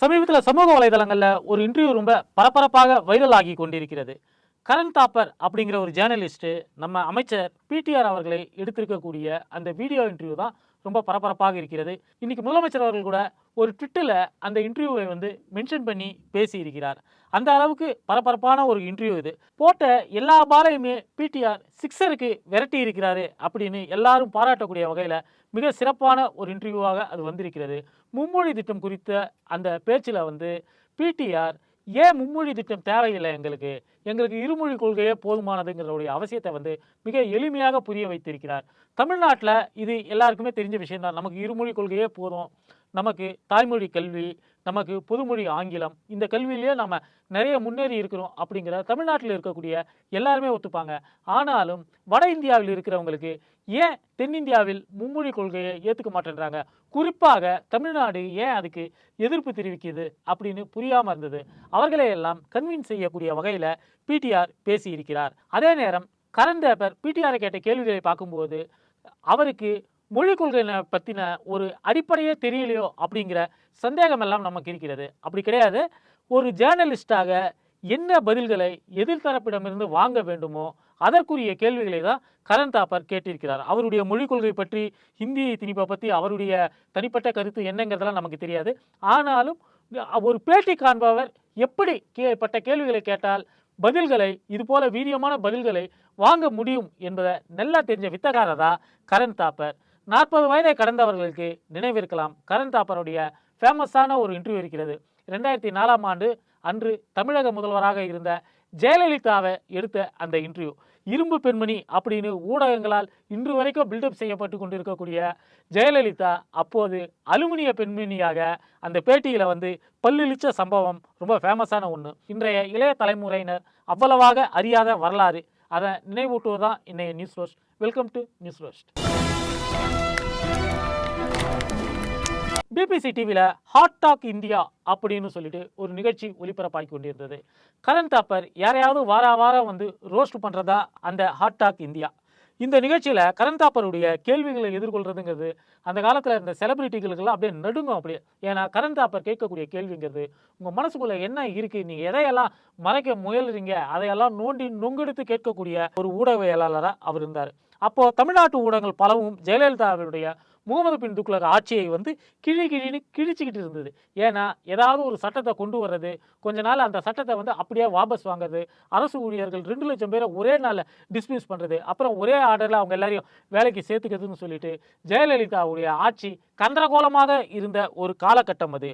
சமீபத்தில் சமூக வலைதளங்களில் ஒரு இன்டர்வியூ ரொம்ப பரபரப்பாக வைரல் ஆகி கொண்டிருக்கிறது. கரண் தாப்பர் அப்படிங்கிற ஒரு ஜேர்னலிஸ்ட்டு நம்ம அமைச்சர் பிடிஆர் அவர்களை எடுத்திருக்கக்கூடிய அந்த வீடியோ இன்டர்வியூ தான் ரொம்ப பரபரப்பாக இருக்கிறது. இன்றைக்கி முதலமைச்சர் அவர்கள் கூட ஒரு ட்விட்டில் அந்த இன்டர்வியூவை வந்து மென்ஷன் பண்ணி பேசியிருக்கிறார். அந்த அளவுக்கு பரபரப்பான ஒரு இன்டர்வியூ இது. போட்ட எல்லா பாலையுமே பிடிஆர் சிக்ஸருக்கு விரட்டி இருக்கிறாரு அப்படின்னு எல்லாரும் பாராட்டக்கூடிய வகையில் மிக சிறப்பான ஒரு இன்டர்வியூவாக அது வந்திருக்கிறது. மும்மொழி திட்டம் குறித்த அந்த பேச்சில் வந்து பிடிஆர் ஏன் மும்மொழி திட்டம் தேவையில்லை எங்களுக்கு? எங்களுக்கு இருமொழி கொள்கையே போதுமானதுங்கிறதுடைய அவசியத்தை வந்து மிக எளிமையாக புரிய வைத்திருக்கிறார். தமிழ்நாட்டில் இது எல்லாருக்குமே தெரிஞ்ச விஷயம்தான். நமக்கு இருமொழி கொள்கையே போதும். நமக்கு தாய்மொழி கல்வி நமக்கு புதுமொழி ஆங்கிலம் இந்த கல்வியிலேயே நம்ம நிறைய முன்னேறி இருக்கிறோம் அப்படிங்கிற தமிழ்நாட்டில் இருக்கக்கூடிய எல்லாருமே ஒத்துப்பாங்க. ஆனாலும் வட இந்தியாவில் இருக்கிறவங்களுக்கு ஏன் தென்னிந்தியாவில் மும்மொழி கொள்கையை ஏற்றுக்க மாட்டேன்றாங்க? குறிப்பாக தமிழ்நாடு ஏன் அதுக்கு எதிர்ப்பு தெரிவிக்குது அப்படின்னு புரியாமல் இருந்தது. அவர்களை எல்லாம் கன்வின்ஸ் செய்யக்கூடிய வகையில் பிடிஆர் பேசியிருக்கிறார். அதே நேரம் கரண் தேப்பர் பிடிஆரை கேட்ட கேள்விகளை பார்க்கும்போது அவருக்கு மொழி கொள்கை பற்றின ஒரு அடிப்படையே தெரியலையோ அப்படிங்கிற சந்தேகம் எல்லாம் நமக்கு இருக்கிறது. அப்படி கிடையாது. ஒரு ஜேர்னலிஸ்டாக என்ன பதில்களை எதிர்த்தரப்பிடமிருந்து வாங்க வேண்டுமோ அதற்குரிய கேள்விகளை தான் கரண் தாப்பர் கேட்டிருக்கிறார். அவருடைய மொழிக் கொள்கை பற்றி ஹிந்தி திணிப்பை பற்றி அவருடைய தனிப்பட்ட கருத்து என்னங்கிறதெல்லாம் நமக்கு தெரியாது. ஆனாலும் ஒரு பேட்டி காண்பவர் எப்படி கேப்பட்ட கேள்விகளை கேட்டால் பதில்களை இது போல வீரியமான பதில்களை வாங்க முடியும் என்பதை நல்லா தெரிஞ்ச வித்தகாரதா கரண் தாப்பர். நாற்பது வயதை கடந்தவர்களுக்கு நினைவிருக்கலாம். கரண் தாப்பருடைய ஃபேமஸான ஒரு இன்டர்வியூ இருக்கிறது. ரெண்டாயிரத்தி நாலாம் ஆண்டு அன்று தமிழக முதல்வராக இருந்த ஜெயலலிதாவை எடுத்த அந்த இன்டர்வியூ இரும்பு பெண்மணி அப்படின்னு ஊடகங்களால் இன்று வரைக்கும் பில்டப் செய்யப்பட்டு கொண்டிருக்கக்கூடிய ஜெயலலிதா அப்போது அலுமினிய பெண்மணியாக அந்த பேட்டியில் வந்து பல்லிழிச்ச சம்பவம் ரொம்ப ஃபேமஸான ஒன்று இன்றைய இளைய தலைமுறையினர் அவ்வளவாக அறியாத வரலாறு. அதை நினைவூட்டுவது தான் இன்றைய news roast welcome to news roast BBC டிவியில் ஹாட் டாக் இந்தியா அப்படின்னு சொல்லிட்டு ஒரு நிகழ்ச்சி ஒளிபரப்பாகி கொண்டிருந்தது. கரண் தாப்பர் யாரையாவது வார வாரம் வந்து ரோஸ்ட் பண்ணுறதா அந்த ஹாட் டாக் இந்தியா இந்த நிகழ்ச்சியில் கரண் தாப்பருடைய கேள்விகளை எதிர்கொள்கிறதுங்கிறது அந்த காலத்தில் இருந்த செலிபிரிட்டிகளுக்கெல்லாம் அப்படியே நடுங்கும் அப்படியே. ஏன்னா கரண் தாப்பர் கேட்கக்கூடிய கேள்விங்கிறது உங்கள் மனசுக்குள்ளே என்ன இருக்குது நீங்கள் எதையெல்லாம் மறைக்க முயலுறீங்க? அதையெல்லாம் நோண்டி நொங்கெடுத்து கேட்கக்கூடிய ஒரு ஊடகவியலாளராக அவர் இருந்தார். அப்போது தமிழ்நாட்டு ஊடகங்கள் பலவும் ஜெயலலிதாவுடைய முகமது பின் துக்ளக் ஆட்சியை வந்து கிழி கிழின்னு கிழிச்சிக்கிட்டு இருந்தது. ஏன்னா ஏதாவது ஒரு சட்டத்தை கொண்டு வர்றது கொஞ்ச நாள் அந்த சட்டத்தை வந்து அப்படியே வாபஸ் வாங்குறது அரசு ஊழியர்கள் ரெண்டு லட்சம் பேரை ஒரே நாளில் டிஸ்மிஸ் பண்ணுறது அப்புறம் ஒரே ஆர்டரில் அவங்க எல்லாரையும் வேலைக்கு சேர்த்துக்கிறதுன்னு சொல்லிட்டு ஜெயலலிதாவுடைய ஆட்சி கந்தரகோலமாக இருந்த ஒரு காலகட்டம் அது.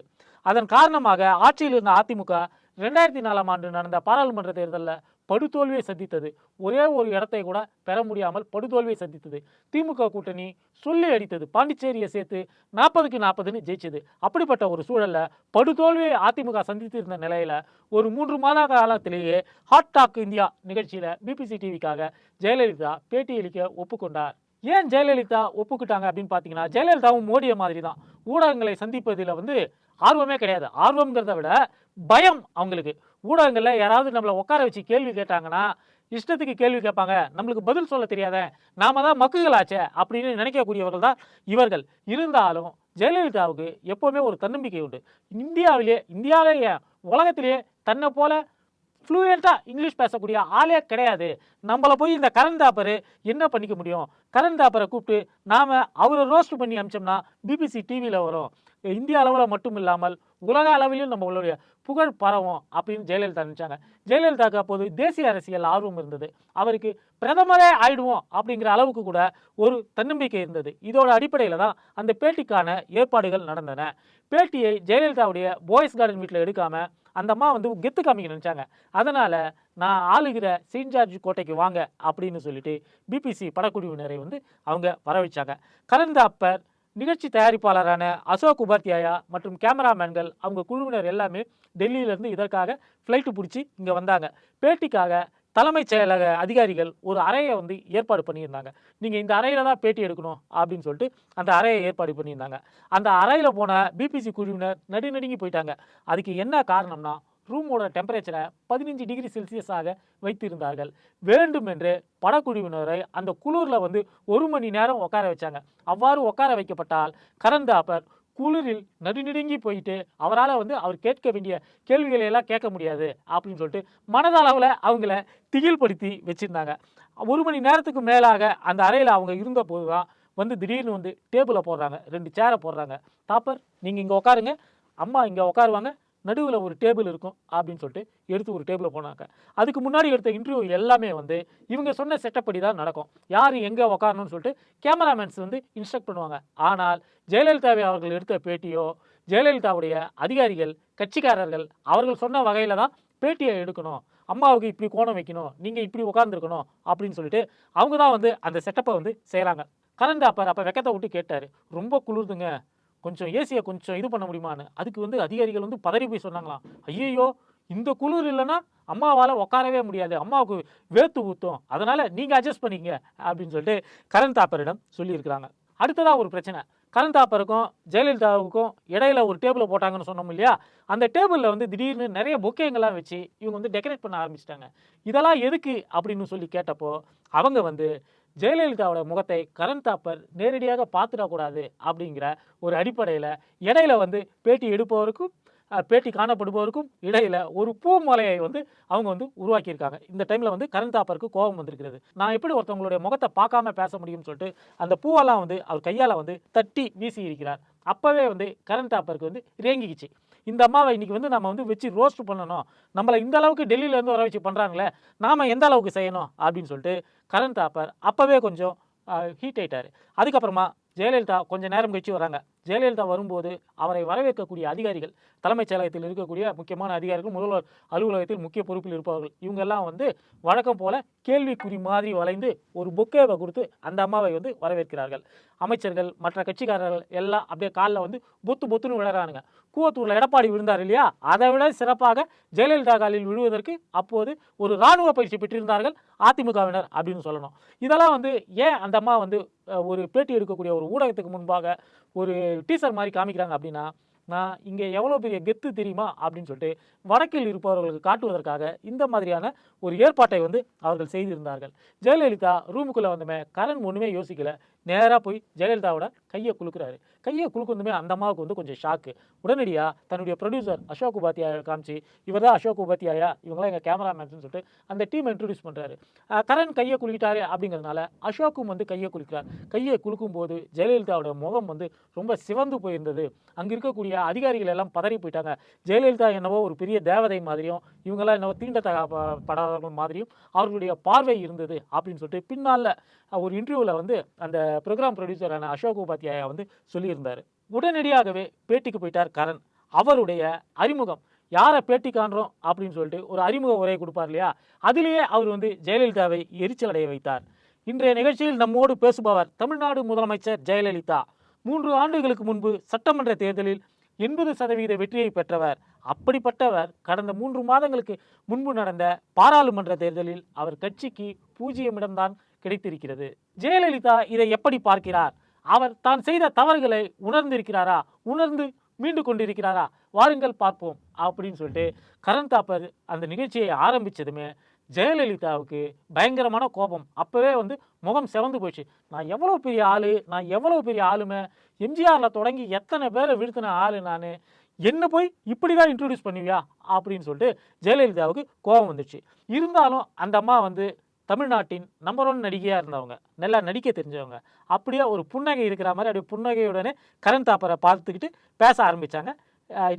அதன் காரணமாக ஆட்சியில் இருந்த அதிமுக ரெண்டாயிரத்தி நாலாம் ஆண்டு நடந்த பாராளுமன்ற தேர்தலில் படுதோல்வியை சந்தித்தது. ஒரே ஒரு இடத்தை கூட பெற முடியாமல் படுதோல்வியை சந்தித்தது. திமுக கூட்டணி சொல்லி அடித்தது. பாண்டிச்சேரியை சேர்த்து நாற்பதுக்கு நாற்பதுன்னு ஜெயிச்சது. அப்படிப்பட்ட ஒரு சூழலில் படுதோல்வியை அதிமுக சந்தித்திருந்த நிலையில் ஒரு மூன்று மாத காலத்திலேயே ஹாட் டாக் இந்தியா நிகழ்ச்சியில் பிபிசி டிவிக்காக ஜெயலலிதா பேட்டியளிக்க ஒப்புக்கொண்டார். ஏன் ஜெயலலிதா ஒப்புக்கிட்டாங்க அப்படின்னு பார்த்தீங்கன்னா ஜெயலலிதாவும் மோடிய மாதிரி தான் ஊடகங்களை சந்திப்பதில் வந்து ஆர்வமே கிடையாது. ஆர்வம்ங்கிறத விட பயம் அவங்களுக்கு. ஊடகங்களில் யாராவது நம்மளை உட்கார வச்சு கேள்வி கேட்டாங்கன்னா இஷ்டத்துக்கு கேள்வி கேட்பாங்க. நம்மளுக்கு பதில் சொல்ல தெரியாத. நாம தான் மக்குகளாச்சே அப்படின்னு நினைக்கக்கூடியவர்கள் தான் இவர்கள். இருந்தாலும் ஜெயலலிதாவுக்கு எப்போவுமே ஒரு தன்னம்பிக்கை உண்டு. இந்தியாவிலே இந்தியாவிலேயே உலகத்திலேயே தன்னை போல ஃப்ளூயண்ட்டாக இங்கிலீஷ் பேசக்கூடிய ஆளே கிடையாது. நம்மளை போய் இந்த கரண் தாப்பர் என்ன பண்ணிக்க முடியும்? கரண் தாப்பரை கூப்பிட்டு நாம் அவரை ரோஸ்ட் பண்ணி அமிச்சோம்னா பிபிசி டிவியில் வரும். இந்திய அளவில் மட்டும் இல்லாமல் உலக அளவிலும் நம்மளுடைய புகழ் பரவும் அப்படின்னு ஜெயலலிதா நினச்சாங்க. ஜெயலலிதாவுக்கு அப்போது தேசிய அரசியல் ஆர்வம் இருந்தது. அவருக்கு பிரதமரே ஆயிடுவோம் அப்படிங்கிற அளவுக்கு கூட ஒரு தன்னம்பிக்கை இருந்தது. இதோட அடிப்படையில் தான் அந்த பேட்டிக்கான ஏற்பாடுகள் நடந்தன. பேட்டியை ஜெயலலிதாவுடைய பாய்ஸ் கார்டன் வீட்டில் எடுக்காமல் அந்த அம்மா வந்து கெத்து காமிக்க நினச்சாங்க. அதனால் நான் ஆளுகிற செயின்ட் ஜார்ஜ் கோட்டைக்கு வாங்க அப்படின்னு சொல்லிட்டு பிபிசி படக்குழுவினரை வந்து அவங்க வரவழைச்சாங்க கலந்த அப்பர் நிகழ்ச்சி தயாரிப்பாளரான அசோக் உபாத்யாயா மற்றும் கேமராமேன்கள் அவங்க குழுவினர் எல்லாமே டெல்லியிலேருந்து இதற்காக ஃப்ளைட்டு பிடிச்சி இங்கே வந்தாங்க. பேட்டிக்காக தலைமைச் செயலக அதிகாரிகள் ஒரு அறையை வந்து ஏற்பாடு பண்ணியிருந்தாங்க. நீங்கள் இந்த அறையில் தான் பேட்டி எடுக்கணும் அப்படின்னு சொல்லிட்டு அந்த அறையை ஏற்பாடு பண்ணியிருந்தாங்க. அந்த அறையில் போன பிபிசி குழுவினர் நடுநடுங்கி போயிட்டாங்க. அதுக்கு என்ன காரணம்னா ரூமோட டெம்பரேச்சரை பதினஞ்சு டிகிரி செல்சியஸாக வைத்திருந்தார்கள். வேண்டுமென்று படக்குழுவினரை அந்த குளிரில் வந்து ஒரு மணி நேரம் உட்கார வச்சாங்க. அவ்வாறு உட்கார வைக்கப்பட்டால் கரந்தாப்பர் குளிரில் நடுநடுங்கி போயிட்டு அவரால் வந்து அவர் கேட்க வேண்டிய கேள்விகளை எல்லாம் கேட்க முடியாது அப்படின்னு சொல்லிட்டு மனதளவில் அவங்கள திகில்படுத்தி வச்சுருந்தாங்க. ஒரு மணி நேரத்துக்கு மேலாக அந்த அறையில் அவங்க இருந்த போது தான் வந்து திடீர்னு வந்து டேபிளை போடுறாங்க. ரெண்டு சேரை போடுறாங்க. தாப்பர் நீங்கள் இங்கே உட்காருங்க. அம்மா இங்கே உட்காருவாங்க. நடுவில் ஒரு டேபிள் இருக்கும் அப்படின்னு சொல்லிட்டு எடுத்து ஒரு டேபிளை போனாங்க அதுக்கு முன்னாடி எடுத்த இன்டர்வியூ எல்லாமே வந்து இவங்க சொன்ன செட்டப் படி தான் நடக்கும். யார் எங்கே உட்காரணும்னு சொல்லிட்டு கேமராமேன்ஸ் வந்து இன்ஸ்ட்ரக்ட் பண்ணுவாங்க. ஆனால் ஜெயலலிதாவை அவர்கள் எடுத்த பேட்டியோ ஜெயலலிதாவுடைய அதிகாரிகள் கட்சிக்காரர்கள் அவர்கள் சொன்ன வகையில் தான் பேட்டியை எடுக்கணும். அம்மாவுக்கு இப்படி கோணம் வைக்கணும் நீங்கள் இப்படி உட்காந்துருக்கணும் அப்படின்னு சொல்லிட்டு அவங்க தான் வந்து அந்த செட்டப்பை வந்து செய்கிறாங்க கரண்ட் அப்பர் அப்போ வெக்கத்தை விட்டு கேட்டார். ரொம்ப குளிர்துங்க. கொஞ்சம் ஏசியை கொஞ்சம் இது பண்ண முடியுமான்னு. அதுக்கு வந்து அதிகாரிகள் வந்து பதறி போய் சொன்னாங்களாம். ஐயோ இந்த குளிர் இல்லைன்னா அம்மாவால் உட்காரவே முடியாது. அம்மாவுக்கு வேத்து ஊற்றும் அதனால் நீங்கள் அட்ஜஸ்ட் பண்ணிக்கங்க அப்படின்னு சொல்லிட்டு கரண் தாப்பரிடம் சொல்லியிருக்கிறாங்க. அடுத்ததாக ஒரு பிரச்சனை. கரண் தாப்பருக்கும் ஜெயலலிதாவுக்கும் இடையில ஒரு டேபிளை போட்டாங்கன்னு சொன்னோம் இல்லையா? அந்த டேபிளில் வந்து திடீர்னு நிறைய புக்கேங்கள்லாம் வச்சு இவங்க வந்து டெக்கரேட் பண்ண ஆரம்பிச்சிட்டாங்க. இதெல்லாம் எதுக்கு அப்படின்னு சொல்லி கேட்டப்போ அவங்க வந்து ஜெயலலிதாவோட முகத்தை கரண் தாப்பர் நேரடியாக பார்த்துடக்கூடாது அப்படிங்கிற ஒரு அடிப்படையில் இடையில வந்து பேட்டி எடுப்பவருக்கும் பேட்டி காணப்படுபவருக்கும் இடையில் ஒரு பூ மலையை வந்து அவங்க வந்து உருவாக்கியிருக்காங்க. இந்த டைமில் வந்து கரண் தாப்பருக்கு கோபம் வந்திருக்கிறது. நான் எப்படி ஒருத்தவங்களுடைய முகத்தை பார்க்காம பேச முடியும்னு சொல்லிட்டு அந்த பூவெல்லாம் வந்து அவர் கையால் வந்து தட்டி வீசி இருக்கிறார் அப்போவே வந்து கரண் தாப்பருக்கு வந்து ரேங்கிக்கிச்சு. இந்த அம்மாவை இன்றைக்கி வந்து நம்ம வந்து வச்சு ரோஸ்ட் பண்ணணும். நம்மளை இந்த அளவுக்கு டெல்லியிலேருந்து வர வச்சு பண்ணுறாங்களே நாம் எந்த அளவுக்கு செய்யணும் அப்படின்னு சொல்லிட்டு கரண் தாப்பர் அப்போவே கொஞ்சம் ஹீட் ஆகிட்டார் அதுக்கப்புறமா ஜெயலலிதா கொஞ்சம் நேரம் கழிச்சு வராங்க. ஜெயலலிதா வரும்போது அவரை வரவேற்கக்கூடிய அதிகாரிகள் தலைமைச் செயலகத்தில் இருக்கக்கூடிய முக்கியமான அதிகாரிகள் முதல்வர் அலுவலகத்தில் முக்கிய பொறுப்பில் இருப்பவர்கள் இவங்கெல்லாம் வந்து வழக்கம் போல கேள்விக்குறி மாதிரி வளைந்து ஒரு பொக்கேவை கொடுத்து அந்த அம்மாவை வந்து வரவேற்கிறார்கள். அமைச்சர்கள் மற்ற கட்சிக்காரர்கள் எல்லாம் அப்படியே காலில் வந்து பொத்து பொத்துன்னு விழறானுங்க கூவத்தூரில் எடப்பாடி விழுந்தார் இல்லையா? அதை விட சிறப்பாக ஜெயலலிதா காலில் விழுவதற்கு அப்போது ஒரு இராணுவ பயிற்சி பெற்றிருந்தார்கள் அதிமுகவினர் அப்படின்னு சொல்லணும். இதெல்லாம் வந்து ஏன் அந்த அம்மா வந்து ஒரு பேட்டி எடுக்கக்கூடிய ஒரு ஊடகத்துக்கு முன்பாக ஒரு டீசர் மாதிரி காமிக்கிறாங்க அப்படின்னா நான் இங்கே எவ்வளோ பெரிய கெத்து தெரியுமா அப்படின்னு சொல்லிட்டு வடக்கில் இருப்பவர்களுக்கு காட்டுவதற்காக இந்த மாதிரியான ஒரு ஏற்பாட்டை வந்து அவர்கள் செய்திருந்தார்கள். ஜெயலலிதா ரூமுக்குள்ளே வந்தமே கரண் ஒன்றுமே யோசிக்கலை. நேராக போய் ஜெயலலிதாவோட கையை குலுக்குறாரு. கையை குலுக்குந்துமே அந்த அம்மாவுக்கு வந்து கொஞ்சம் ஷாக்கு உடனடியாக தன்னுடைய ப்ரொடியூசர் அசோக் உபாத்தியாயை காமிச்சு இவர் தான் அசோக் உபாத்தியாயா? இவங்களாம் எங்கள் கேமராமேன்ஸ்னு சொல்லிட்டு அந்த டீம் இன்ட்ரடியூஸ் பண்ணுறாரு கரண் கையை குலுக்கிட்டாரு அப்படிங்கிறதுனால அசோக்கும் வந்து கையை குலுக்கிறார். கையை குலுக்கும் போது ஜெயலலிதாவோட முகம் வந்து ரொம்ப சிவந்து போயிருந்தது. அங்கே இருக்கக்கூடிய அதிகாரிகள் எல்லாம் பதறி போயிட்டாங்க. ஜெயலலிதா என்னவோ ஒரு பெரிய தேவதை மாதிரியும் இவங்கெல்லாம் என்னவோ தீண்டத்தகாப்படாதவர்கள் மாதிரியும் அவர்களுடைய பார்வை இருந்தது அப்படின்னு சொல்லிட்டு பின்னால் ஒரு இன்டர்வியூவில் வந்து அந்த ப்ரோக்ராம் ப்ரொடியூசரான அசோக் உபாத்யாயா வந்து சொல்லியிருந்தார். உடனடியாகவே பேட்டிக்கு போயிட்டார் கரண். அவருடைய அறிமுகம் யாரை பேட்டி காண்றோம்? அப்படின்னு சொல்லிட்டு ஒரு அறிமுக உரையை கொடுப்பார் இல்லையா? அதிலேயே அவர் வந்து ஜெயலலிதாவை எரிச்சல் அடைய வைத்தார். இன்றைய நிகழ்ச்சியில் நம்மோடு பேசுபவர் தமிழ்நாடு முதலமைச்சர் ஜெயலலிதா. மூன்று ஆண்டுகளுக்கு முன்பு சட்டமன்ற தேர்தலில் எண்பது சதவீத வெற்றியை பெற்றவர். அப்படிப்பட்டவர் கடந்த மூன்று மாதங்களுக்கு முன்பு நடந்த பாராளுமன்ற தேர்தலில் அவர் கட்சிக்கு பூஜ்ஜியம் இடம்தான் கிடைத்திருக்கிறது. ஜெயலலிதா இதை எப்படி பார்க்கிறார்? அவர் தான் செய்த தவறுகளை உணர்ந்திருக்கிறாரா? உணர்ந்து மீண்டு கொண்டிருக்கிறாரா? வாருங்கள் பார்ப்போம் அப்படின்னு சொல்லிட்டு கரண் தாப்பர் அந்த நிகழ்ச்சியை ஆரம்பித்ததுமே ஜெயலலிதாவுக்கு பயங்கரமான கோபம். அப்போவே வந்து முகம் செவந்து போயிடுச்சு. நான் எவ்வளோ பெரிய ஆள்? நான் எவ்வளோ பெரிய ஆளுமை? எம்ஜிஆரில் தொடங்கி எத்தனை பேரை வீழ்த்தின ஆளு நான்? என்ன போய் இப்படி தான் இன்ட்ரடியூஸ் பண்ணுவியா? அப்படின்னு சொல்லிட்டு ஜெயலலிதாவுக்கு கோபம் வந்துச்சு. இருந்தாலும் அந்த அம்மா வந்து தமிழ்நாட்டின் நம்பர் ஒன் நடிகையாக இருந்தவங்க. நல்லா நடிக்க தெரிஞ்சவங்க. அப்படியே ஒரு புன்னகை இருக்கிற மாதிரி அப்படியே புன்னகையுடனே கரண் தாப்பரை பார்த்துக்கிட்டு பேச ஆரம்பித்தாங்க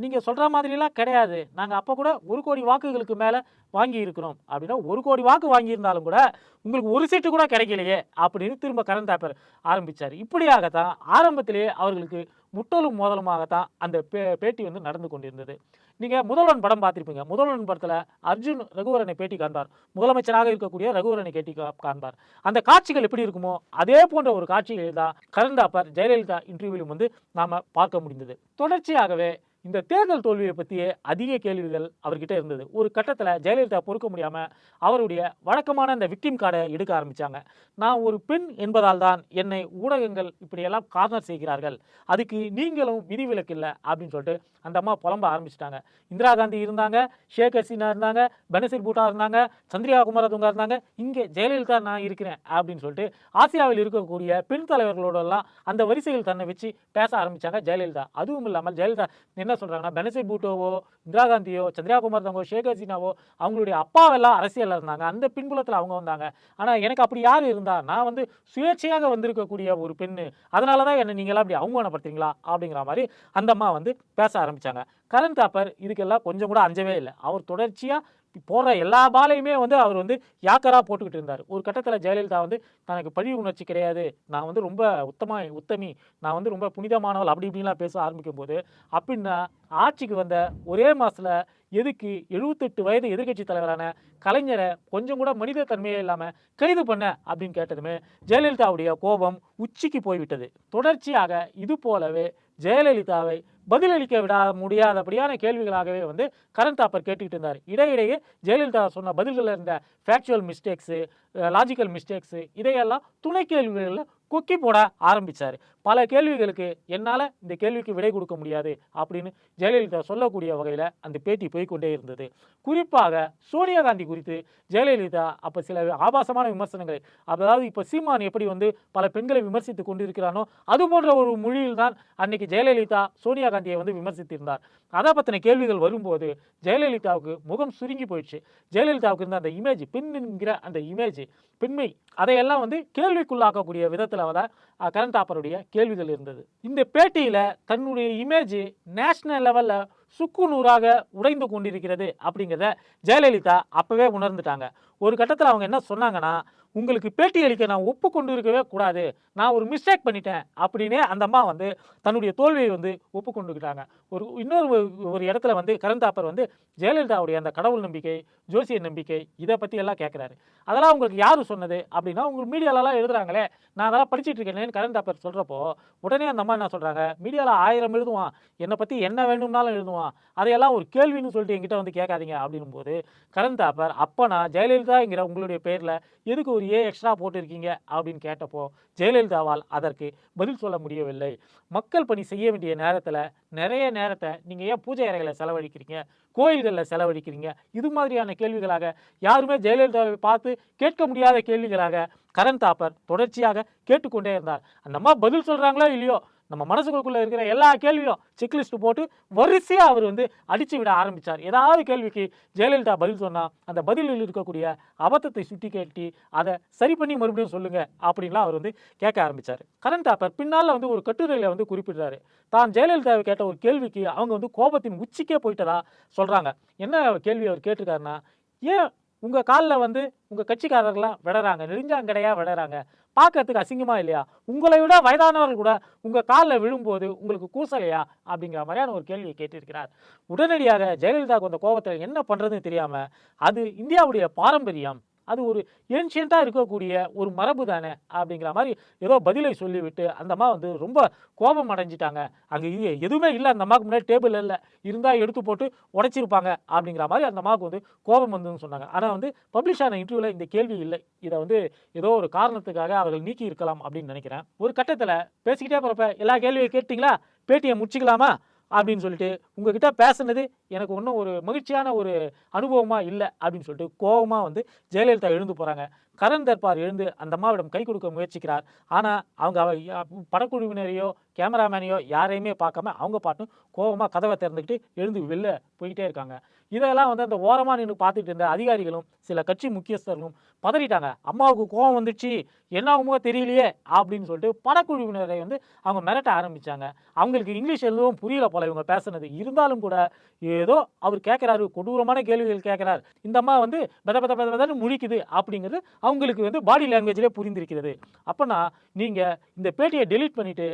நீங்கள் சொல்கிற மாதிரிலாம் கிடையாது. நாங்கள் அப்போ கூட ஒரு கோடி வாக்குகளுக்கு மேலே வாங்கி இருக்கிறோம். அப்படின்னா ஒரு கோடி வாக்கு வாங்கியிருந்தாலும் கூட உங்களுக்கு ஒரு சீட்டு கூட கிடைக்கலையே அப்படின்னு திரும்ப கரண் தாப்பர் ஆரம்பித்தார் இப்படியாகத்தான் ஆரம்பத்திலேயே அவர்களுக்கு முட்டலும் மோதலுமாகத்தான் அந்த பே பேட்டி வந்து நடந்து கொண்டிருந்தது. நீங்கள் முதல்வன் படம் பார்த்துருப்பீங்க. முதல்வன் படத்தில் அர்ஜுன் ரகுவரனை பேட்டி காண்பார். முதலமைச்சராக இருக்கக்கூடிய ரகுவரனை கேட்டி காண்பார். அந்த காட்சிகள் எப்படி இருக்குமோ அதே போன்ற ஒரு காட்சிகள் தான் கலந்தாப்பர் ஜெயலலிதா இன்டர்வியூவிலும் வந்து நாம் பார்க்க முடிந்தது. தொடர்ச்சியாகவே இந்த தேர்தல் தோல்வியை பற்றியே அதிக கேள்விகள் அவர்கிட்ட இருந்தது. ஒரு கட்டத்தில் ஜெயலலிதா பொறுக்க முடியாமல் அவருடைய வழக்கமான அந்த விக்டிம் கார்டை எடுக்க ஆரம்பித்தாங்க நான் ஒரு பெண் என்பதால் தான் என்னை ஊடகங்கள் இப்படியெல்லாம் கார்னர் செய்கிறார்கள். அதுக்கு நீங்களும் விதிவிலக்கு இல்லை அப்படின்னு சொல்லிட்டு அந்த அம்மா புலம்ப ஆரம்பிச்சிட்டாங்க. இந்திரா காந்தி இருந்தாங்க ஷேக் ஹசீனா இருந்தாங்க பெனசிர் பூட்டா இருந்தாங்க சந்திரிகா குமாரதுங்கா இருந்தாங்க. இங்கே ஜெயலலிதா நான் இருக்கிறேன் அப்படின்னு சொல்லிட்டு ஆசியாவில் இருக்கக்கூடிய பெண் தலைவர்களோடெல்லாம் அந்த வரிசையில் தன்னை வச்சு பேச ஆரம்பிச்சாங்க ஜெயலலிதா. அதுவும் இல்லாமல் ஜெயலலிதா என்ன சொல்கிறாங்க பெனசி பூட்டோவோ இந்திரா காந்தியோ சந்திராகுமார் தங்கோ ஷேக் ஹசீனாவோ அவங்களுடைய அப்பாவெல்லாம் அரசியலில் இருந்தாங்க. அந்த பின்புலத்தில் அவங்க வந்தாங்க. ஆனால் எனக்கு அப்படி யார் இருந்தா நான் வந்து சுயேட்சையாக வந்திருக்கக்கூடிய ஒரு பெண்ணு. அதனால தான் என்னை நீங்களாம் அப்படி அவமானப்படுத்துறீங்களா? அப்படிங்கிற மாதிரி அந்த அம்மா வந்து பேச ஆரம்பிச்சாங்க. கரண் தாப்பர் இதுக்கெல்லாம் கொஞ்சம் கூட அஞ்சவே இல்லை. அவர் தொடர்ச்சியாக போடுற எல்லா பாலையுமே வந்து அவர் வந்து யாக்கராக போட்டுக்கிட்டு இருந்தார். ஒரு கட்டத்தில் ஜெயலலிதா வந்து தனக்கு பழி உணர்ச்சி கிடையாது. நான் வந்து ரொம்ப உத்தமா உத்தமி. நான் வந்து ரொம்ப புனிதமானவள். அப்படி இப்படின்லாம் பேச ஆரம்பிக்கும் போது அப்படின்னா ஆட்சிக்கு வந்த ஒரே மாதத்தில் எதுக்கு எழுபத்தெட்டு வயது எதிர்க்கட்சி தலைவரான கலைஞரை கொஞ்சம் கூட மனித தன்மையே இல்லாமல் கைது பண்ண அப்படின்னு கேட்டதுமே ஜெயலலிதாவுடைய கோபம் உச்சிக்கு போய்விட்டது. தொடர்ச்சியாக இது போலவே ஜெயலலிதாவை பதிலளிக்க விடாத முடியாதபடியான கேள்விகளாகவே வந்து கரண் தாப்பர் கேட்டுக்கிட்டு இருந்தார். இடையிடையே ஜெயலலிதா சொன்ன பதில்களில் இருந்த ஃபேக்சுவல் மிஸ்டேக்ஸு லாஜிக்கல் மிஸ்டேக்ஸு இதையெல்லாம் துணை கேள்விகளில் கொக்கி போட ஆரம்பித்தார் பல கேள்விகளுக்கு என்னால் இந்த கேள்விக்கு விடை கொடுக்க முடியாது அப்படின்னு ஜெயலலிதா சொல்லக்கூடிய வகையில் அந்த பேட்டி போய்கொண்டே இருந்தது. குறிப்பாக சோனியா காந்தி குறித்து ஜெயலலிதா அப்போ சில ஆபாசமான விமர்சனங்களை அதாவது இப்போ சீமான் எப்படி வந்து பல பெண்களை விமர்சித்து கொண்டிருக்கிறானோ அது போன்ற ஒரு மொழியில் தான் அன்னைக்கு ஜெயலலிதா சோனியா காந்தியை வந்து விமர்சித்திருந்தார். அதை பற்றின கேள்விகள் வரும்போது ஜெயலலிதாவுக்கு முகம் சுருங்கி போயிடுச்சு. ஜெயலலிதாவுக்கு இருந்த அந்த இமேஜ் பெண் என்கிற அந்த இமேஜ் பெண்மை அதையெல்லாம் வந்து கேள்விக்குள்ளாக்கக்கூடிய விதத்தில் தான் கரண் தாப்பருடைய கேள்விகள் இருந்தது. இந்த பேட்டியில் தன்னுடைய இமேஜ் நேஷனல் லெவலில் சுக்கு நூறாக உடைந்து கொண்டிருக்கிறது அப்படிங்கிறத ஜெயலலிதா அப்போவே உணர்ந்துட்டாங்க. ஒரு கட்டத்தில் அவங்க என்ன சொன்னாங்கன்னா உங்களுக்கு பேட்டி அளிக்க நான் ஒப்புக்கொண்டு இருக்கவே கூடாது. நான் ஒரு மிஸ்டேக் பண்ணிட்டேன் அப்படின்னே அந்த அம்மா வந்து தன்னுடைய தோல்வியை வந்து ஒப்புக்கொண்டுக்கிட்டாங்க ஒரு இன்னொரு ஒரு- இடத்துல வந்து கரந்தாப்பர் வந்து ஜெயலலிதாவுடைய அந்த கடவுள் நம்பிக்கை ஜோசிய நம்பிக்கை இதை பற்றி எல்லாம் கேட்குறாரு அதெல்லாம் உங்களுக்கு யார் சொன்னது? அப்படின்னா உங்களுக்கு மீடியாலலாம் எழுதுறாங்களே நான் அதெல்லாம் படிச்சிட்டு இருக்கேனேன்னு கரந்தாப்பர் சொல்கிறப்போ உடனே அந்த அம்மா என்ன சொல்கிறாங்க மீடியாவில் ஆயிரம் எழுதுவான். என்னை பற்றி என்ன வேணும்னாலும் எழுதுவான். அதையெல்லாம் ஒரு கேள்வின்னு சொல்லிட்டு என்கிட்ட வந்து கேட்காதீங்க. அப்படின்னும் போது கரண் தாப்பர் அப்போ நான் ஜெயலலிதாங்கிற உங்களுடைய பேரில் எதுக்கு ஒரு ஏ எக்ஸ்ட்ரா போட்டிருக்கீங்க அப்படின்னு கேட்டப்போ ஜெயலலிதாவால் அதற்கு பதில் சொல்ல முடியவில்லை. மக்கள் பணி செய்ய வேண்டிய நேரத்தில் நிறைய நேரத்தை நீங்கள் ஏன் பூஜை அறைகளை செலவழிக்கிறீங்க? கோயில்களில் செலவழிக்கிறீங்க? இது மாதிரியான கேள்விகளாக யாருமே ஜெயலலிதாவை பார்த்து கேட்க முடியாத கேள்விகளாக கரண் தாப்பர் தொடர்ச்சியாக கேட்டுக்கொண்டே இருந்தார். அந்த அம்மா பதில் சொல்கிறாங்களோ இல்லையோ? நம்ம மனசுக்குள்ளே இருக்கிற எல்லா கேள்வியும் செக்லிஸ்ட் போட்டு வரிசையாக அவர் வந்து அடித்து விட ஆரம்பித்தார் ஏதாவது கேள்விக்கு ஜெயலலிதா பதில் சொன்னால் அந்த பதிலில் இருக்கக்கூடிய அபத்தத்தை சுட்டி காட்டி அதை சரி பண்ணி மறுபடியும் சொல்லுங்கள் அப்படின்லாம் அவர் வந்து கேட்க ஆரம்பிச்சார். கரண்ட் தாப்பர் பின்னால் வந்து ஒரு கட்டுரையில் வந்து குறிப்பிடுறாரு. தான் ஜெயலலிதாவை கேட்ட ஒரு கேள்விக்கு அவங்க வந்து கோபத்தின் உச்சிக்கே போயிட்டதா சொல்கிறாங்க என்ன கேள்வி அவர் கேட்டிருக்காருன்னா ஏன் உங்கள் காலில் வந்து உங்கள் கட்சிக்காரர்கள்லாம் விடுறாங்க நெடுஞ்சாங்கடையாக விடுறாங்க. பார்க்கறதுக்கு அசிங்கமாக இல்லையா? உங்களை விட வயதானவர்கள் கூட உங்கள் காலில் விழும்போது உங்களுக்கு கூசலையா? அப்படிங்கிற மாதிரியான ஒரு கேள்வியை கேட்டிருக்கிறார். உடனடியாக ஜெயலலிதாவுக்கு அந்த கோபத்தில் என்ன பண்ணுறதுன்னு தெரியாமல் அது இந்தியாவுடைய பாரம்பரியம். அது ஒரு ஏன்ஷியண்ட்டாக இருக்கக்கூடிய ஒரு மரபு தானே அப்படிங்கிற மாதிரி ஏதோ பதிலை சொல்லிவிட்டு அந்த அம்மா வந்து ரொம்ப கோபம் அடைஞ்சிட்டாங்க. அங்கே இது எதுவுமே இல்லை அந்த அம்மாவுக்கு முன்னாடி டேபிள் இல்லை. இருந்தால் எடுத்து போட்டு உடச்சிருப்பாங்க அப்படிங்கிற மாதிரி அந்த அம்மாவுக்கு வந்து கோபம் வந்துன்னு சொன்னாங்க. ஆனால் வந்து பப்ளிஷ் ஆன இன்டர்வியூவில் இந்த கேள்வி இல்லை. இதை வந்து ஏதோ ஒரு காரணத்துக்காக அவர்கள் நீக்கி இருக்கலாம் அப்படின்னு நினைக்கிறேன். ஒரு கட்டத்தில் பேசிக்கிட்டே போகிறப்ப எல்லா கேள்வியும் கேட்டிங்களா? பேட்டியை முடிச்சுக்கலாமா? அப்படின்னு சொல்லிட்டு உங்ககிட்ட பேசுனது எனக்கு ஒன்றும் ஒரு மகிழ்ச்சியான ஒரு அனுபவமாக இல்லை அப்படின்னு சொல்லிட்டு கோபமாக வந்து ஜெயலலிதா எழுந்து போகிறாங்க கரண் தர்பார் எழுந்து அந்த அம்மாவிடம் கை கொடுக்க முயற்சிக்கிறார். ஆனால் அவங்க அவ படக்குழுவினரையோ கேமராமேனையோ யாரையுமே பார்க்காம அவங்க பாட்டும் கோபமாக கதவை திறந்துக்கிட்டு எழுந்து வெளில போயிட்டே இருக்காங்க. இதெல்லாம் வந்து அந்த ஓரமாக நின்று பார்த்துட்டு இருந்த அதிகாரிகளும் சில கட்சி முக்கியஸ்தர்களும் பதறிட்டாங்க. அம்மாவுக்கு கோபம் வந்துடுச்சு என்ன ஆகுமோ தெரியலையே அப்படின்னு சொல்லிட்டு படக்குழுவினரை வந்து அவங்க மிரட்ட ஆரம்பித்தாங்க அவங்களுக்கு இங்கிலீஷ் எதுவும் புரியல போல இவங்க பேசுனது. இருந்தாலும் கூட ஏதோ அவர் கேட்குறாரு கொடூரமான கேள்விகள் கேட்குறாரு இந்த அம்மா வந்து பெத பெத பெத பெதன்னு முழிக்குது அப்படிங்கிறது அவங்களுக்கு வந்து பாடி லாங்குவேஜ்லேயே புரிந்திருக்கிறது. அப்போனா நீங்கள் இந்த பேட்டியை டெலீட் பண்ணிவிட்டு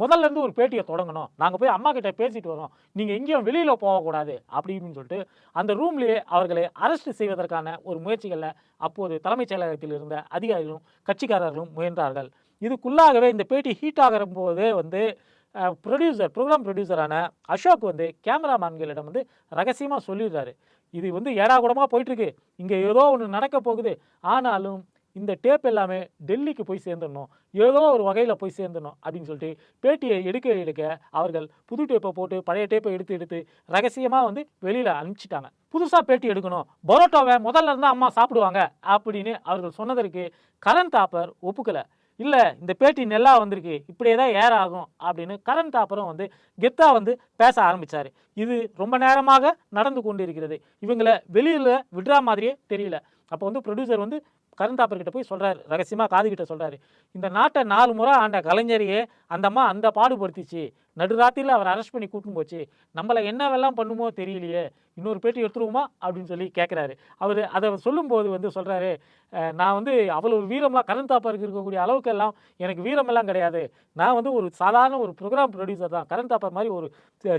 முதல்ல இருந்து ஒரு பேட்டியை தொடங்கணும். நாங்கள் போய் அம்மா கிட்ட பேசிட்டு வரோம். நீங்கள் எங்கேயும் வெளியில் போகக்கூடாது அப்படின்னு சொல்லிட்டு அந்த ரூம்லேயே அவர்களை அரெஸ்ட் செய்வதற்கான ஒரு முயற்சிகளில் அப்போது தலைமைச் செயலகத்தில் இருந்த அதிகாரிகளும் கட்சிக்காரர்களும் முயன்றார்கள். இதுக்குள்ளாகவே இந்த பேட்டி ஹீட் ஆகிற போதே வந்து ப்ரொடியூசர் ப்ரோக்ராம் ப்ரொடியூசரான அசோக் வந்து கேமராமேன்களிடம் வந்து ரகசியமாக சொல்லிடுறாரு. இது வந்து ஏடாகூடமாக போயிட்டுருக்கு. இங்கே ஏதோ ஒன்று நடக்க போகுது. ஆனாலும் இந்த டேப் எல்லாமே டெல்லிக்கு போய் சேர்ந்துடணும். ஏதோ ஒரு வகையில் போய் சேர்ந்துடணும் அப்படின்னு சொல்லிட்டு பேட்டியை எடுக்க எடுக்க அவர்கள் புது டேப்பை போட்டு பழைய டேப்பை எடுத்து எடுத்து ரகசியமாக வந்து வெளியில் அனுப்பிச்சிட்டாங்க. புதுசாக பேட்டி எடுக்கணும். பரோட்டாவை முதல்ல இருந்தால் அம்மா சாப்பிடுவாங்க அப்படின்னு அவர்கள் சொன்னதற்கு கரண் தாப்பர் ஒப்புக்கலை. இல்லை இந்த பேட்டி நல்லா வந்திருக்கு இப்படியே தான் ஏர் ஆகும் அப்படின்னு கரண் தாப்பரும் வந்து கெத்தா வந்து பேச ஆரம்பிச்சாரு. இது ரொம்ப நேரமாக நடந்து கொண்டிருக்கிறது. இவங்களை வெளியில் விடுற மாதிரியே தெரியல. அப்போ வந்து ப்ரொடியூசர் வந்து கருந்தாப்பர்கிட்ட போய் சொல்கிறாரு ரகசியமாக காதுகிட்ட சொல்கிறாரு இந்த நாட்டை நாலு முறை ஆண்ட கலைஞரையே அந்த அம்மா அந்த பாடுபடுத்திச்சு. நடுராத்திரியில் அவர் அரெஸ்ட் பண்ணி கூட்டின்னு போச்சு. நம்மளை என்னவெல்லாம் பண்ணுமோ தெரியலையே. இன்னொரு பேட்டி எடுத்துருவோமா? அப்படின்னு சொல்லி கேட்குறாரு அவர் அதை சொல்லும்போது வந்து சொல்கிறாரு நான் வந்து அவ்வளோ ஒரு வீரம்லாம் கரண் தாப்பருக்கு இருக்கக்கூடிய அளவுக்கு எல்லாம் எனக்கு வீரமெல்லாம் கிடையாது. நான் வந்து ஒரு சாதாரண ஒரு ப்ரோக்ராம் ப்ரொடியூசர் தான். கரண் தாப்பர் மாதிரி ஒரு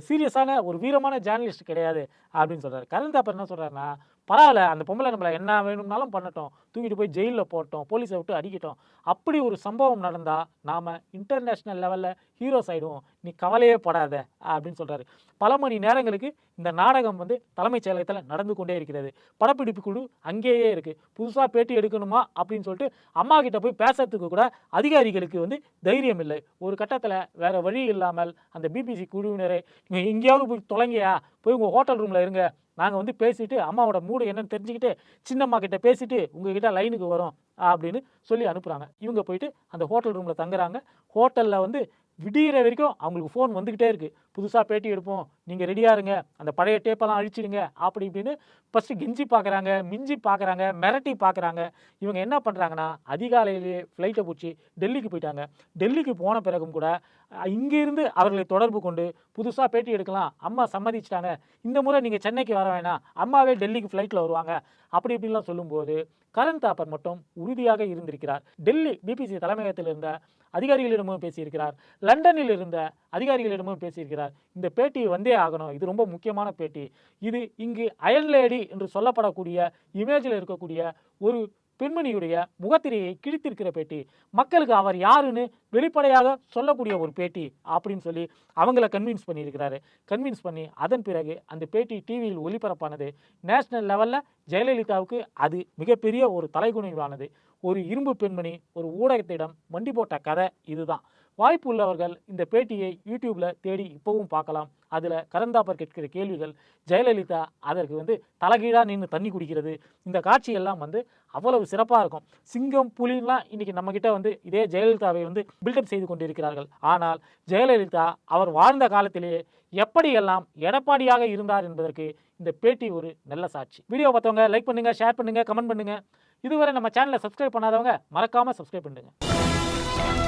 சீரியஸான ஒரு வீரமான ஜேர்னலிஸ்ட் கிடையாது. அப்படின்னு சொல்கிறார் கரண் தாப்பர் என்ன சொல்கிறாருன்னா பரவாயில்ல அந்த பொம்பளை நம்மளை என்ன வேணும்னாலும் பண்ணட்டும். தூக்கிட்டு போய் ஜெயிலில் போட்டோம் போலீஸை விட்டு அடிக்கட்டும். அப்படி ஒரு சம்பவம் நடந்தால் நாம் இன்டர்நேஷ்னல் லெவலில் ஹீரோஸ் ஆகிடுவோம் நீ கவலையே படாத அப்படின்னு சொல்கிறாரு பல மணி நேரங்களுக்கு இந்த நாடகம் வந்து தலைமைச் செயலகத்தில் நடந்து கொண்டே இருக்கிறது. படப்பிடிப்பு குழு அங்கேயே இருக்குது புதுசாக பேட்டி எடுக்கணுமா அப்படின்னு சொல்லிட்டு அம்மா கிட்ட போய் பேசுறதுக்கு கூட அதிகாரிகளுக்கு வந்து தைரியம் இல்லை. ஒரு கட்டத்தில் வேறு வழி இல்லாமல் அந்த பிபிசி குழுவினரை நீங்கள் எங்கேயாவது போய் தொலைங்கயா போய் உங்கள் ஹோட்டல் ரூமில் இருங்க. நாங்கள் வந்து பேசிவிட்டு அம்மாவோட மூடு என்னன்னு தெரிஞ்சுக்கிட்டு சின்னம்மா கிட்ட பேசிவிட்டு உங்ககிட்ட லைனுக்கு வரோம் அப்படின்னு சொல்லி அனுப்புகிறாங்க இவங்க போயிட்டு அந்த ஹோட்டல் ரூமில் தங்குறாங்க. ஹோட்டலில் வந்து விடிகிற வரைக்கும் அவங்களுக்கு ஃபோன் வந்துக்கிட்டே இருக்குது புதுசாக பேட்டி எடுப்போம். நீங்கள் ரெடியாக இருங்க. அந்த பழைய டேப்பெல்லாம் அழிச்சிடுங்க. அப்படி இப்படின்னு ஃபஸ்ட்டு கெஞ்சி பார்க்குறாங்க மிஞ்சி பார்க்குறாங்க மிரட்டி பார்க்குறாங்க இவங்க என்ன பண்ணுறாங்கன்னா அதிகாலையிலேயே ஃப்ளைட்டை பிடிச்சி டெல்லிக்கு போயிட்டாங்க. டெல்லிக்கு போன பிறகும் கூட இங்கிருந்து அவர்களை தொடர்பு கொண்டு புதுசாக பேட்டி எடுக்கலாம். அம்மா சம்மதிச்சிட்டாங்க. இந்த முறை நீங்கள் சென்னைக்கு வர வேணாம். அம்மாவே டெல்லிக்கு ஃப்ளைட்டில் வருவாங்க. அப்படி இப்படிலாம் சொல்லும்போது கரண் தாப்பர் மட்டும் உறுதியாக இருந்திருக்கிறார். டெல்லி பிபிசி தலைமையகத்தில் இருந்த அதிகாரிகளிடமும் பேசியிருக்கிறார். லண்டனில் இருந்த அதிகாரிகளிடமும் பேசியிருக்கிறார். இந்த பேட்டி வந்தே ஆகணும். இது ரொம்ப முக்கியமான பேட்டி. இது இங்கு அயன் லேடி என்று சொல்லப்படக்கூடிய இமேஜில் இருக்கக்கூடிய ஒரு பெண்மணியுடைய முகத்திரையை கிழித்திருக்கிற பேட்டி மக்களுக்கு அவர் யாருன்னு வெளிப்படையாக சொல்லக்கூடிய ஒரு பேட்டி அப்படின்னு சொல்லி அவங்கள கன்வின்ஸ் பண்ணியிருக்கிறாரு. கன்வின்ஸ் பண்ணி அதன் பிறகு அந்த பேட்டி டிவியில் ஒளிபரப்பானது நேஷனல் லெவலில் ஜெயலலிதாவுக்கு அது மிகப்பெரிய ஒரு தலைகுனிவானது. ஒரு இரும்பு பெண்மணி ஒரு ஊடகத்திடம் மண்டி போட்ட கதை இதுதான். வாய்ப்பு உள்ளவர்கள் இந்த பேட்டியை யூடியூப்பில் தேடி இப்போவும் பார்க்கலாம். அதில் கரந்தாப்பர் கேட்கிற கேள்விகள் ஜெயலலிதா அதற்கு வந்து தலகீழாக நின்று தண்ணி குடிக்கிறது இந்த காட்சியெல்லாம் வந்து அவ்வளவு சிறப்பாக இருக்கும். சிங்கம் புலின்லாம் இன்றைக்கி நம்மக்கிட்ட வந்து இதே ஜெயலலிதாவை வந்து பில்டப் செய்து கொண்டிருக்கிறார்கள். ஆனால் ஜெயலலிதா அவர் வாழ்ந்த காலத்திலேயே எப்படியெல்லாம் எடப்பாடியாக இருந்தார் என்பதற்கு இந்த பேட்டி ஒரு நல்ல சாட்சி. வீடியோ பார்த்தவங்க லைக் பண்ணுங்கள் ஷேர் பண்ணுங்கள் கமெண்ட் பண்ணுங்கள் இதுவரை நம்ம சேனலை சப்ஸ்கிரைப் பண்ணாதவங்க மறக்காமல் சப்ஸ்கிரைப் பண்ணுங்கள்